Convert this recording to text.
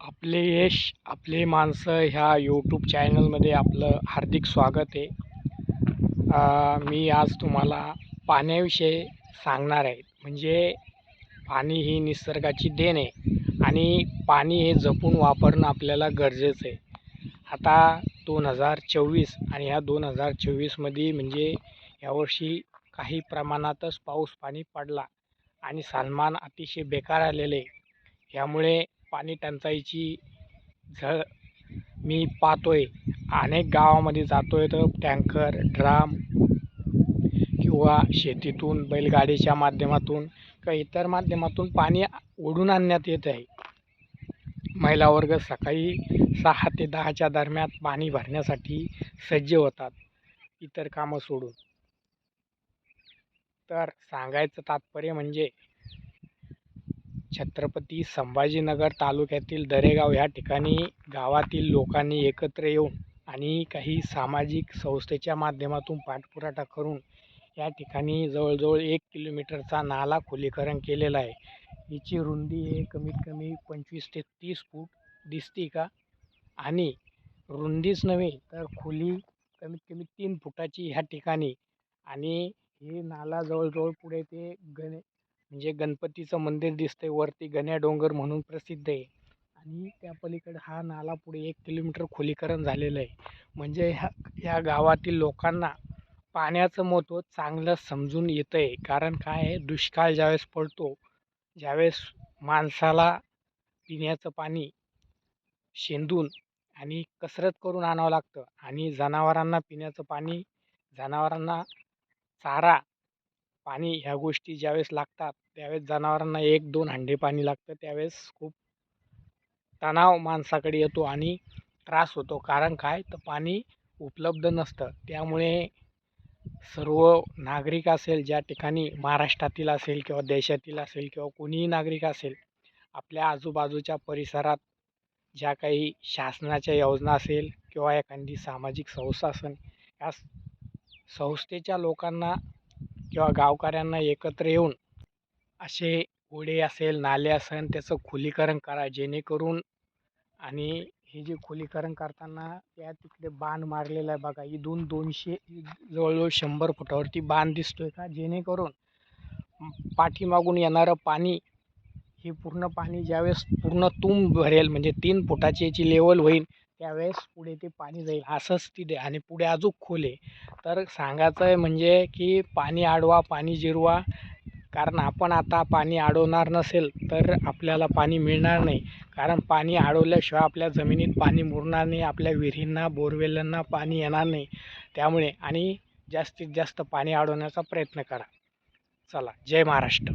आपले यश आपले माणसं ह्या यूट्यूब चॅनलमध्ये आपलं हार्दिक स्वागत आहे. मी आज तुम्हाला पाण्याविषयी सांगणार आहे. म्हणजे पाणी ही निसर्गाची देण आहे आणि पाणी हे जपून वापरणं आपल्याला गरजेचं आहे. आता दोन हजार चोवीस आणि ह्या दोन हजार चोवीसमध्ये म्हणजे यावर्षी काही प्रमाणातच पाऊस पाणी पडला आणि सन्मान अतिशय बेकार आलेले यामुळे पाणी टंचाईची झळ मी पाहतो आहे अनेक गावामध्ये जातो आहे तर टँकर ड्राम किंवा शेतीतून बैलगाडीच्या माध्यमातून किंवा इतर माध्यमातून पाणी ओढून आणण्यात येत आहे. महिला वर्ग सकाळी सहा ते दहाच्या दरम्यान पाणी भरण्यासाठी सज्ज होतात. इतर कामं सोडून. तर सांगायचं तात्पर्य म्हणजे छत्रपती संभाजीनगर तालुक्यातील दरेगाव ह्या ठिकाणी गावातील लोकांनी एकत्र येऊन आणि काही सामाजिक संस्थेच्या माध्यमातून पाठपुराठा करून या ठिकाणी जवळजवळ एक किलोमीटरचा नाला खोलीकरण केलेला आहे. हिची रुंदी हे कमीत कमी पंचवीस ते तीस फूट दिसते का? आणि रुंदीच नव्हे तर खोली कमीत कमी तीन फुटाची ह्या ठिकाणी. आणि हे नाला जवळजवळ पुढे ते गणे म्हणजे गणपतीचं मंदिर दिसतंय वरती गण्या डोंगर म्हणून प्रसिद्ध आहे. आणि त्या पलीकडे हा नाला पुढे एक किलोमीटर खोलीकरण झालेलं आहे. म्हणजे ह्या ह्या गावातील लोकांना पाण्याचं महत्त्व चांगलं समजून येतं आहे कारण काय आहे? दुष्काळ ज्यावेळेस पडतो ज्यावेळेस माणसाला पिण्याचं पाणी शेंदून आणि कसरत करून आणावं लागतं आणि जनावरांना पिण्याचं पाणी जनावरांना चारा पाणी ह्या गोष्टी ज्यावेळेस लागतात त्यावेळेस जनावरांना एक दोन हंडे पाणी लागतं त्यावेळेस खूप तणाव माणसाकडे येतो आणि त्रास होतो. कारण काय? तर पाणी उपलब्ध नसतं. त्यामुळे सर्व नागरिक असेल ज्या ठिकाणी महाराष्ट्रातील असेल किंवा देशातील असेल किंवा कोणीही नागरिक असेल आपल्या आजूबाजूच्या परिसरात ज्या काही शासनाच्या योजना असेल किंवा एखादी सामाजिक संस्था असेल या संस्थेच्या लोकांना किंवा गावकऱ्यांना एकत्र येऊन असे ओढे असेल नाले असेल त्याचं खोलीकरण करा जेणेकरून आणि हे जे खोलीकरण करताना त्या तिकडे बांध मारलेला आहे बघा इथून दोनशे जवळजवळ शंभर फुटावरती बांध दिसतो आहे का? जेणेकरून पाठीमागून येणारं पाणी हे पूर्ण पाणी ज्यावेळेस पूर्ण तुंब भरेल म्हणजे तीन फुटाची याची लेवल होईल त्यावेळेस पुढे ते पाणी जाईल असंच तिथे आणि पुढे अजून खोल आहे. तर सांगायचं आहे म्हणजे की पाणी अडवा पाणी जिरवा. कारण आपण आता पाणी अडवणार नसेल तर आपल्याला पाणी मिळणार नाही. कारण पाणी अडवल्याशिवाय आपल्या जमिनीत पाणी मुरणार नाही आपल्या विहिरींना बोरवेलांना पाणी येणार नाही. त्यामुळे आणि जास्तीत जास्त पाणी अडवण्याचा प्रयत्न करा. चला जय महाराष्ट्र.